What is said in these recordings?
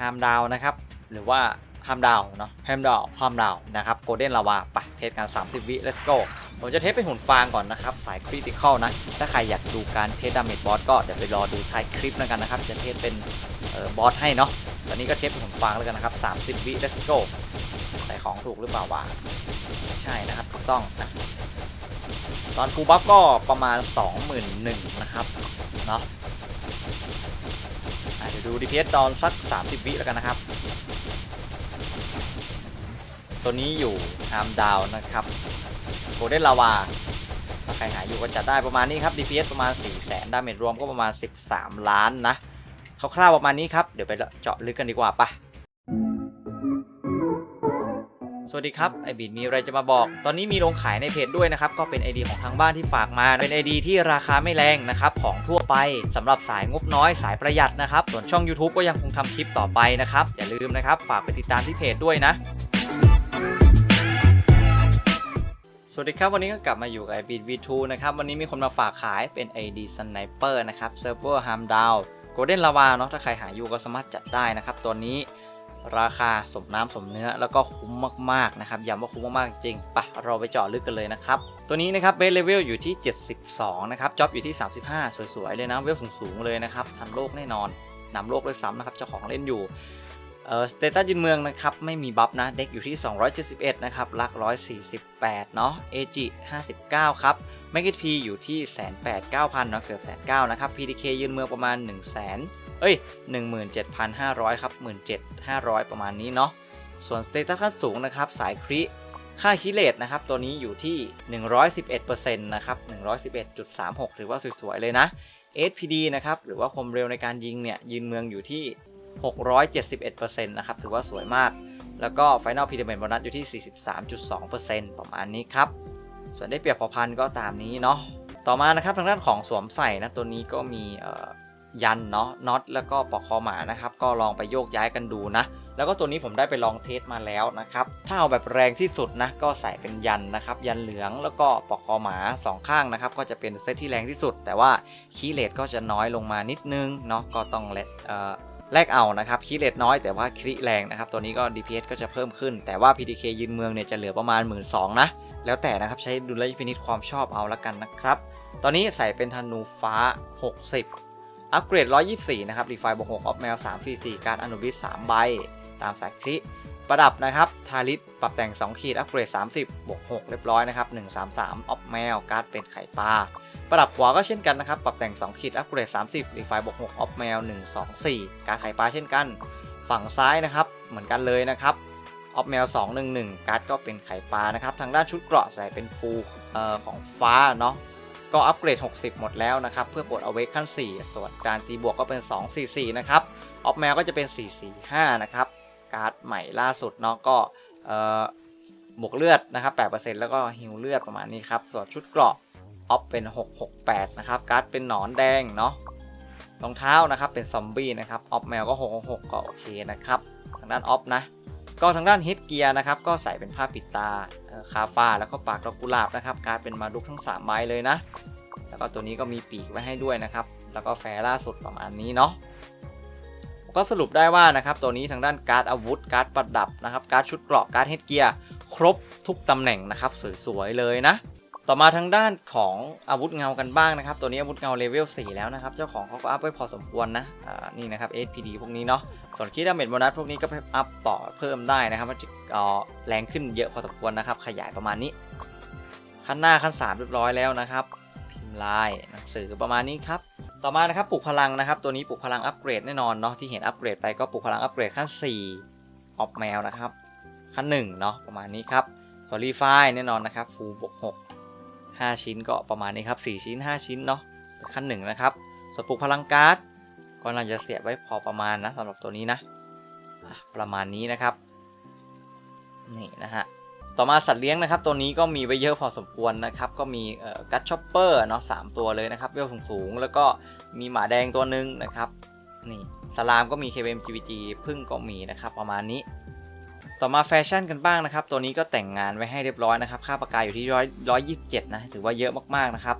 ฮามดาวนะครับ หรือว่าฮามดาวเนาะฮามดาวฮามดาวนะครับโกลเด้นลาวาไปเทสกัน 30 วิ let's go ผมจะเทสเป็นหุ่นฟางก่อนนะครับ สายคริติคอลนะ ถ้าใครอยากดูการเทสดาเมจบอสก็เดี๋ยวไปรอดูท้ายคลิปแล้วกันนะครับ จะเทสเป็นออบอสให้เนาะตอนนี้ก็เทสเป็นหุ่นฟางแล้วกันนะครับ 30 วิ let's go ใส่ของถูกหรือเปล่าวะใช่นะครับถูกต้องนะตอนฟูลบัฟก็ประมาณ 21,000นะครับเนาะ ดู DPS ตอนสัก 30 วิแล้วกันนะครับ ตัวนี้อยู่ฮามดาวนะครับโกลเด้นลาวาถ้าใครหาอยู่ก็จะได้ประมาณนี้ครับ DPS ประมาณ 4 0 0แสนดาเมจรวมก็ประมาณ 13 ล้านนะคร่าวๆประมาณนี้ครับ เดี๋ยวไปเจาะลึกกันดีกว่าปะ สวัสดีครับไอบิดมีอะไรจะมาบอก ตอนนี้มีลงขายในเพจด้วยนะครับ ก็เป็น ID ของทางบ้านที่ฝากมา เป็น ID ที่ราคาไม่แรงนะครับ ของทั่วไปสำหรับสายงบน้อยสายประหยัดนะครับ ส่วนช่อง YouTube ก็ยังคงทำคลิปต่อไปนะครับ อย่าลืมนะครับ ฝากไปติดตามที่เพจด้วยนะสวัสดีครับ วันนี้ก็กลับมาอยู่กับ i b e a t V2 นะครับ วันนี้มีคนมาฝากขายเป็น ID Sniper นะครับเซิร์ฟเวอร์ Harm Down Golden Lava เนาะถ้าใครหาอยู่ก็สามารถจัดได้นะครับ ตัวนี้ ราคาสมน้ำสมเนื้อแล้วก็คุ้มมากๆนะครับย้ำว่าคุ้มมากๆจริงปะเราไปเจาะลึกกันเลยนะครับ ตัวนี้นะครับเบสเลเวลอยู่ที่ 72 นะครับจ็อบอยู่ที่ 35 สวยๆ เลยนะ เวลสูงๆ เลยนะครับทันโลกแน่นอนนำโลกเลยซ้ำนะครับเจ้าของเล่นอยู่เออสเตตัสยืนเมืองนะครับ ไม่มีบัฟนะ เด็กอยู่ที่ 271 นะครับ ลัก 148 เนาะเอจิ59 ครับแมกกิพีอยู่ที่ 189,000เนาะเกือบ1,900นะครับ PDK ยืนเมืองประมาณ 1 0 0 0 0 เอ้ย 17,500 ครับ 17,500 ประมาณนี้เนาะ ส่วนสเตตัสขั้นสูงนะครับ สายคริค่าคิเลตนะครับ ตัวนี้อยู่ที่ 111%นะครับ 111.36 ถือว่าสวยๆ เลยนะ SPD นะครับ หรือว่าความเร็วในการยิงเนี่ย ยืนเมืองอยู่ที่ 671%นะครับ ถือว่าสวยมาก แล้วก็ Final p i r a m i d Bonus อยู่ที่ 43.2%ประมาณนี้ครับ ส่วนได้เปรียบพอพันก็ตามนี้เนาะ ต่อมานะครับทางด้านของสวมใส่นะ ตัวนี้ก็มีเอ่อ ยันเนาะน็อตแล้วก็ปลอกคอหมานะครับก็ลองไปโยกย้ายกันดูนะแล้วก็ตัวนี้ผมได้ไปลองเทสมาแล้วนะครับถ้าเอาแบบแรงที่สุดนะก็ใส่เป็นยันนะครับยันเหลืองแล้วก็ปลอกคอหมาสองข้างนะครับก็จะเป็นเซตที่แรงที่สุด แต่ว่าคีย์เลทก็จะน้อยลงมานิดนึงเนาะก็ต้องเลทเอ่อแลกเอานะครับคีย์เลทน้อยแต่ว่าคริแรงนะครับตัวนี้ก็ DPS ก็จะเพิ่มขึ้น แต่ว่า PDK ยืนเมืองเนี่ยจะเหลือประมาณ 1 2ื่นนะแล้วแต่นะครับใช้ดุลยพินิจความชอบเอาละกันนะครับ ตอนนี้ใส่เป็นธนูฟ้า 60 อัปเกรด 124 นะครับ รีไฟบวก6ออฟแมว 3 4 4 การอนุวิท3ใบ ตามสายคริประดับนะครับ ทาริสปรับแต่ง 2 ขีด อัปเกรด 30 บวก 6 เรียบร้อยนะครับ 133 ออฟแมว การ์ดเป็นไข่ปลา ประดับขวาก็เช่นกันนะครับ ปรับแต่ง 2 ขีด อัปเกรด 30 รีไฟบวก6ออฟแมว 124 การไข่ปลาเช่นกัน ฝั่งซ้ายนะครับ เหมือนกันเลยนะครับ ออฟแมว 211 การ์ดก็เป็นไข่ปลานะครับ ทางด้านชุดเกราะใส่เป็นฟูเอ่อของฟ้าเนาะ ก็อัปเกรด 60 หมดแล้วนะครับ เพื่อปลดเอาเวกขั้น 4 ส่วนการตีบวกก็เป็น 244 นะครับ ออฟแมวก็จะเป็น 445 นะครับ การ์ดใหม่ล่าสุดเนาะก็เอ่อบวกเลือดนะครับ 8%แล้วก็ฮิวเลือดประมาณนี้ครับ ส่วนชุดเกราะออฟเป็น 668 นะครับ การ์ดเป็นหนอนแดงเนาะรองเท้านะครับเป็นซอมบี้นะครับ ออฟแมวก็ 666 ก็โอเคนะครับ ทางด้านออฟนะ ก็ทางด้านเฮดเกียร์นะครับก็ใส่เป็นผ้าปิดตาคาฟ้าแล้วก็ปากดอกกุหลาบนะครับการ์ดเป็นมาดุกทั้ง3ใบเลยนะ แล้วก็ตัวนี้ก็มีปีกไว้ให้ด้วยนะครับ แล้วก็แฟร์ล่าสุดประมาณนี้เนาะก็สรุปได้ว่านะครับตัวนี้ทางด้านการ์ดอาวุธการ์ดประดับนะครับการ์ดชุดเกราะการ์ดเฮดเกียร์ครบทุกตำแหน่งนะครับสวยๆเลยนะ ต่อมาทางด้านของอาวุธเงากันบ้างนะครับ ตัวนี้อาวุธเงาเลเวล4แล้วนะครับ เจ้าของเขาก็อัพไว้พอสมควรนะนี่นะครับ SPD พวกนี้เนาะส่วนคีดาเมจโบนัสพวกนี้ก็อัพต่อเพิ่มได้นะครับมันจะแรงขึ้นเยอะพอสมควรนะครับ ขยายประมาณนี้ ขั้นหน้าขั้น3เรียบร้อยแล้วนะครับพิมพ์ลายหนังสือประมาณนี้ครับต่อมานะครับปลุกพลังนะครับ ตัวนี้ปลุกพลังอัปเกรดแน่นอนเนาะที่เห็นอัปเกรดไปก็ปลุกพลังอัปเกรดขั้น 4 ออกแมวนะครับ ขั้น1เนาะประมาณนี้ครับส่วนรีไฟแน่นอนนะครับฟูบวก6 5 ชิ้นก็ประมาณนี้ครับ 4 ชิ้น 5 ชิ้นเนาะขั้น1นะครับส่วนปลุกพลังการ์ดก็น่าจะเสียบไว้พอประมาณนะสำหรับตัวนี้นะ ประมาณนี้นะครับ นี่นะฮะต่อมาสัตว์เลี้ยงนะครับ ตัวนี้ก็มีไว้เยอะพอสมควรนะครับ ก็มีเอ่อกัตช็อปเปอร์เนาะสามตัวเลยนะครับเวลสูงๆ แล้วก็มีหมาแดงตัวหนึ่งนะครับ นี่สลามก็มี KBM GVG พึ่งก็มีนะครับ ประมาณนี้ ต่อมาแฟชั่นกันบ้างนะครับ ตัวนี้ก็แต่งงานไว้ให้เรียบร้อยนะครับ ค่าประกายอยู่ที่ร้อยร้อยยี่สิบเจ็ดนะ ถือว่าเยอะมากๆนะครับ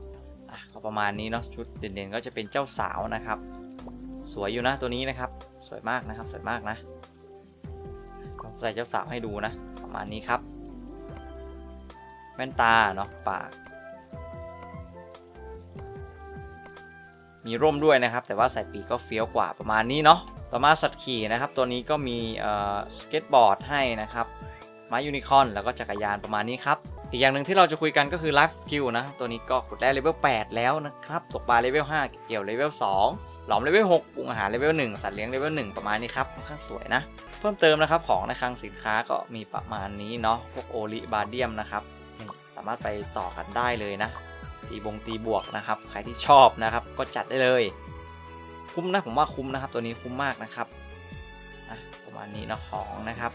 อะก็ประมาณนี้เนาะ ชุดเด่นๆก็จะเป็นเจ้าสาวนะครับ สวยอยู่นะตัวนี้นะครับ สวยมากนะครับ สวยมากนะใส่เจ้าสาวให้ดูนะ ประมาณนี้ครับ แว่นตาเนาะ ปาก มีร่มด้วยนะครับ แต่ว่าใส่ปีกก็เฟี้ยวกว่าประมาณนี้เนาะ ต่อมาสัตว์ขี่นะครับ ตัวนี้ก็มีสเก็ตบอร์ดให้นะครับม้ายูนิคอร์นแล้วก็จักรยานประมาณนี้ครับ อีกอย่างหนึ่งที่เราจะคุยกันก็คือ Life Skill นะ ตัวนี้ก็ขุดได้เลเวล8แล้วนะครับ ตกปลาเลเวล5เก็บเกี่ยวเลเวล2หลอมเลเวล6ปรุงอาหารเลเวล1สัตว์เลี้ยงเลเวล1ประมาณนี้ครับค่อนข้างสวยนะ เพิ่มเติมนะครับของในคลังสินค้าก็มีประมาณนี้เนาะ พวกโอลิบาเดียมนะครับนี่สามารถไปต่อกันได้เลยนะ ตีบงตีบวกนะครับ ใครที่ชอบนะครับก็จัดได้เลย คุ้มนะผมว่าคุ้มนะครับ ตัวนี้คุ้มมากนะครับประมาณนี้เนาะของนะครับ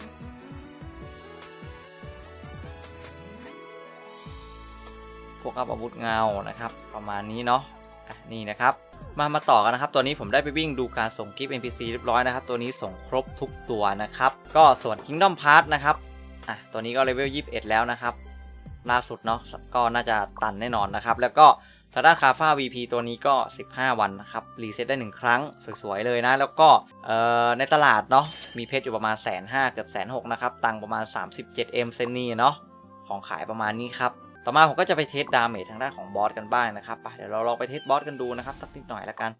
พวกอัพอาวุธเงานะครับ ประมาณนี้เนาะอะนี่นะครับมามาต่อกันนะครับ ตัวนี้ผมได้ไปวิ่งดูการส่งกิฟต์ NPC เรียบร้อยนะครับ ตัวนี้ส่งครบทุกตัวนะครับ ก็ส่วน Kingdom Pass นะครับอะตัวนี้ก็เลเวล 21 แล้วนะครับ ล่าสุดเนาะก็น่าจะตันแน่นอนนะครับ แล้วก็ ทางด้าคาฟ้า VP ตัวนี้ก็ 15 วันนะครับ รีเซ็ตได้ 1 ครั้ง สวยๆเลยนะ แล้วก็ในตลาดเนาะมีเพชรอยู่ประมาณแสนห้าเกือบแสนหกนะครับ ตังประมาณ 37M เซนนี่เนาะของขายประมาณนี้ครับ ต่อมาผมก็จะไปเทสดาเมจทางด้านของบอสกันบ้างนะครับไปเดี๋ยวเราลองไปเทสบอสกันดูนะครับสักนิดหน่อยละกัน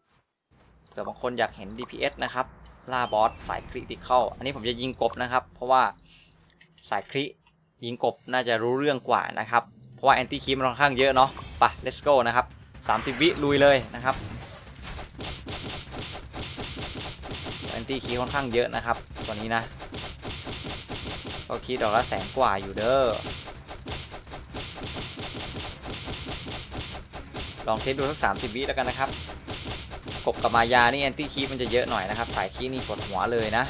เผื่อบางคนอยากเห็น DPS นะครับล่าบอสสายคริติคอลอันนี้ผมจะยิงกบนะครับ เพราะว่าสายคริยิงกบน่าจะรู้เรื่องกว่านะครับ เพราะว่าแอนตี้คีมันค่อนข้างเยอะเนาะ ไป let's go นะครับ 30 วิลุยเลยนะครับแอนตี้คีค่อนข้างเยอะนะครับตัวนี้นะ ก็คิดดอกละแสนกว่าอยู่เด้อ ลองเทสดูสักสามสิบวิแล้วกันนะครับ กบกับมายานี่แอนตี้คีมันจะเยอะหน่อยนะครับ สายคีนี่กดหัวเลยนะ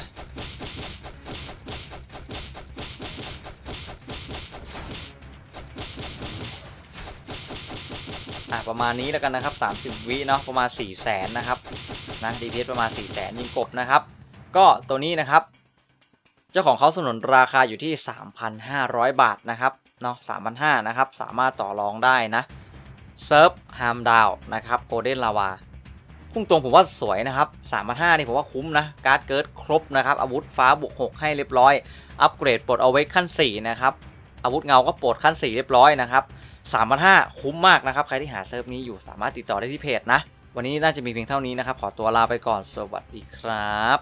อะประมาณนี้แล้วกันนะครับ 30 วิเนาะประมาณ 4 0 0แสนนะครับนะดีเพประมาณ 4 0 0แสนยิงกบนะครับ ก็ตัวนี้นะครับ เจ้าของเขาสนุนราคาอยู่ที่ 3,500 บาทนะครับเนาะ3,500นะครับ สามารถต่อรองได้นะเซิร์ฟฮามดาวนะครับโกลเด้นลาวาพุ่งตรงผมว่าสวยนะครับ3 5 0 0นี่ผมว่าคุ้มนะ การ์ดเกิร์ดครบนะครับ อาวุธฟ้าบุก6ให้เรียบร้อย อัปเกรดปลดเอาไว้ขั้น 4 นะครับ อาวุธเงาก็ปลดขั้น 4 เรียบร้อยนะครับ 3 5 0 0คุ้มมากนะครับ ใครที่หาเซิร์ฟนี้อยู่สามารถติดต่อได้ที่เพจนะ วันนี้น่าจะมีเพียงเท่านี้นะครับ ขอตัวลาไปก่อน สวัสดีครับ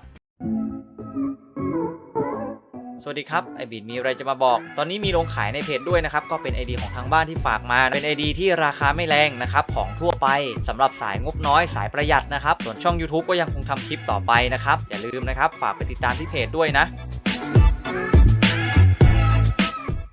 สวัสดีครับ ไอบิดมีอะไรจะมาบอก ตอนนี้มีลงขายในเพจด้วยนะครับ ก็เป็น ID ของทางบ้านที่ฝากมา เป็น ID ที่ราคาไม่แรงนะครับ ของทั่วไปสำหรับสายงบน้อยสายประหยัดนะครับ ส่วนช่อง YouTube ก็ยังคงทำคลิปต่อไปนะครับ อย่าลืมนะครับ ฝากไปติดตามที่เพจด้วยนะ